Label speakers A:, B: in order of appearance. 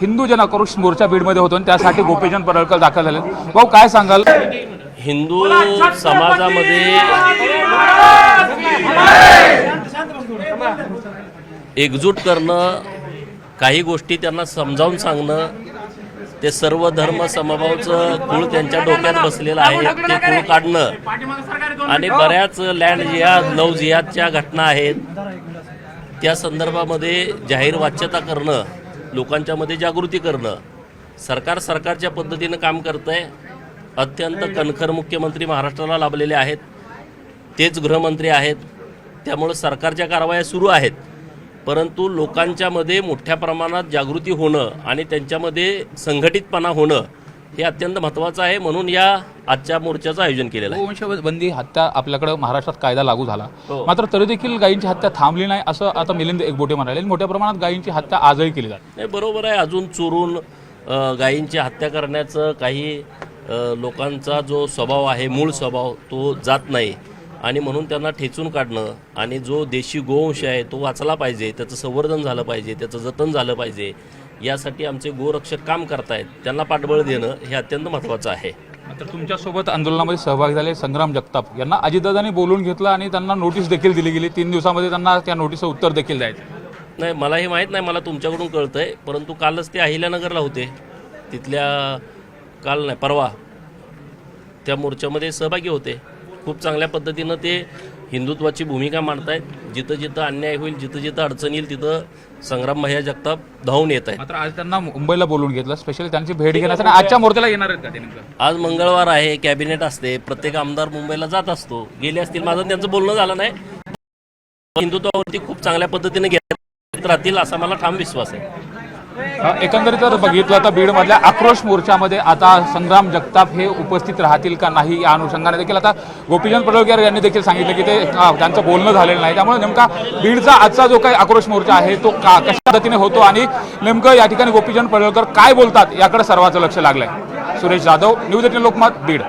A: हिंदू जन आक्रोश मोर्चा बीडमध्ये होतो आणि त्यासाठी गोपीचंद पडळकर दाखल झाले. भाऊ काय सांगाल?
B: हिंदू समाजामध्ये एकजूट करणं काही गोष्टी त्यांना समजावून सांगणं ते सर्व धर्म समभावचं कुळ त्यांच्या डोक्यात बसलेलं आहे ते कुळ काढणं. आणि बऱ्याच लँड जिहाद लव जिहादच्या घटना आहेत. त्या संदर्भामध्ये जाहीर वाच्यता करणं लोकांच्यामध्ये जागृती करणं. सरकार सरकारच्या पद्धतीनं काम करतं आहे अत्यंत कणखर मुख्यमंत्री महाराष्ट्राला लाभलेले आहेत. तेच गृहमंत्री आहेत. त्यामुळं सरकारच्या कारवाया सुरू आहेत. परंतु लोकांच्यामध्ये मोठ्या प्रमाणात जागृती होणं आणि त्यांच्यामध्ये संघटितपणा होणं हे अत्यंत महत्त्वाचं आहे म्हणून या आजच्या मोर्चाचं आयोजन केलेलं आहे.
A: गोवंशबंदी हत्या आपल्याकडे महाराष्ट्रात कायदा लागू झाला.
B: हो.
A: मात्र तरी देखील गायींची हत्या थांबली नाही असं आता मिलिंद एकबोटे म्हणाले. मोठ्या प्रमाणात गायींची हत्या आजही केली जाते.
B: नाही बरोबर आहे. अजून चोरून अ, गायींची हत्या करण्याचं काही अ, लोकांचा जो स्वभाव आहे मूळ स्वभाव तो जात नाही. आणि म्हणून त्यांना ठेचून काढणं आणि जो देशी गोवंश आहे तो वाचला पाहिजे त्याचं संवर्धन झालं पाहिजे त्याचं जतन झालं पाहिजे. यासाठी आमचे गोरक्षक काम करतायत. त्यांना पाठबळ देणं हे अत्यंत महत्त्वाचं आहे.
A: मात्र तुमच्यासोबत आंदोलनामध्ये सहभागी झाले संग्राम जगताप यांना अजितदादांनी बोलून घेतलं आणि त्यांना नोटीस देखील दिली गेली. तीन दिवसामध्ये त्यांना त्या नोटीसचं उत्तर देखील द्यायचं.
B: नाही मला हे माहीत नाही मला तुमच्याकडून कळतं आहे परंतु कालच ते अहिल्यानगरला होते. तिथल्या काल नाही परवा. त्या मोर्चामध्ये सहभागी होते. खूप चांगल्या पद्धतीनं ते हिंदुत्वाची भूमिका मांडतायत. जिथं जिथं अन्याय होईल जिथं जिथं अडचण येईल तिथं संग्राम भैया जगताप धावून येत आहेत.
A: मात्र आज त्यांना मुंबईला बोलून घेतलं. स्पेशली त्यांची भेट घेण्यासाठी आजच्या मोर्चाला येणार आहेत का ते नेमकं?
B: आज मंगळवार आहे कॅबिनेट असते. प्रत्येक आमदार मुंबईला जात असतो. गेले असतील माझं त्यांचं बोलणं झालं नाही. हिंदुत्वावरती खूप चांगल्या पद्धतीने घेत राहतील असा मला ठाम विश्वास आहे.
A: एकंदरीत जर बघितलं तर बीडमधल्या आक्रोश मोर्चामध्ये आता संग्राम जगताप हे उपस्थित राहतील का नाही या अनुषंगाने देखील आता गोपीचंद पडळकर यांनी देखील सांगितलं की ते त्यांचं बोलणं झालेलं नाही. त्यामुळे नेमका बीडचा आजचा जो काही आक्रोश मोर्चा आहे तो का कशा पद्धतीने होतो आणि नेमकं या ठिकाणी गोपीचंद पडळकर काय बोलतात याकडे सर्वांचं लक्ष लागलंय. Suresh Jadhav news eighteen Lokmat Beed.